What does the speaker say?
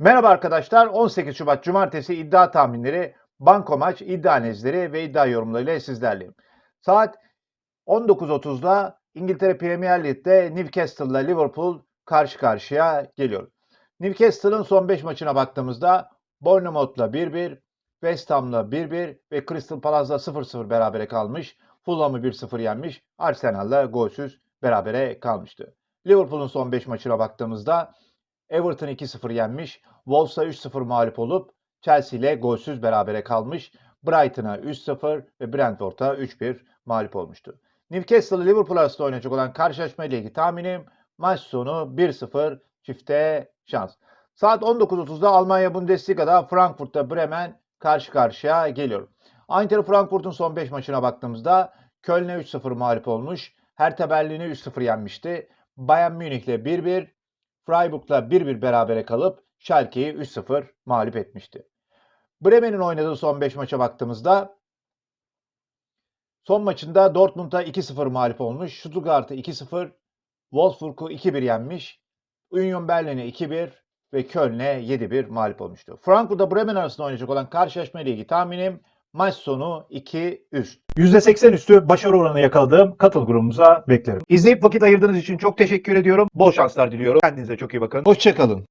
Merhaba arkadaşlar. 18 Şubat Cumartesi iddia tahminleri, banko maç, iddia analizleri ve iddia yorumlarıyla sizlerleyim. Saat 19.30'da İngiltere Premier Lig'de Newcastle'la Liverpool karşı karşıya geliyor. Newcastle'ın son 5 maçına baktığımızda Bournemouth'la 1-1, West Ham'la 1-1 ve Crystal Palace'la 0-0 berabere kalmış. Fulham'ı 1-0 yenmiş. Arsenal'la golsüz berabere kalmıştı. Liverpool'un son 5 maçına baktığımızda Everton 2-0 yenmiş. Wolves'a 3-0 mağlup olup Chelsea ile golsüz berabere kalmış. Brighton'a 3-0 ve Brentford'a 3-1 mağlup olmuştu. Newcastle Liverpool arasında oynayacak olan karşılaşma ile ilgili tahminim maç sonu 1-0 çifte şans. Saat 19.30'da Almanya Bundesliga'da Frankfurt'ta Bremen karşı karşıya geliyor. Eintracht Frankfurt'un son 5 maçına baktığımızda Köln'e 3-0 mağlup olmuş. Hertha Berlin'i 3-0 yenmişti. Bayern Münih'le 1-1, Freiburg'la 1-1 berabere kalıp Schalke'yi 3-0 mağlup etmişti. Bremen'in oynadığı son 5 maça baktığımızda son maçında Dortmund'a 2-0 mağlup olmuş. Stuttgart'ı 2-0, Wolfsburg'u 2-1 yenmiş. Union Berlin'e 2-1 ve Köln'e 7-1 mağlup olmuştu. Frankfurt'da Bremen arasında oynayacak olan karşılaşma ile ilgili tahminim maç sonu 2 üst. %80 üstü başarı oranı yakaladığım katıl grubumuza beklerim. İzleyip vakit ayırdığınız için çok teşekkür ediyorum. Bol şanslar diliyorum. Kendinize çok iyi bakın. Hoşçakalın.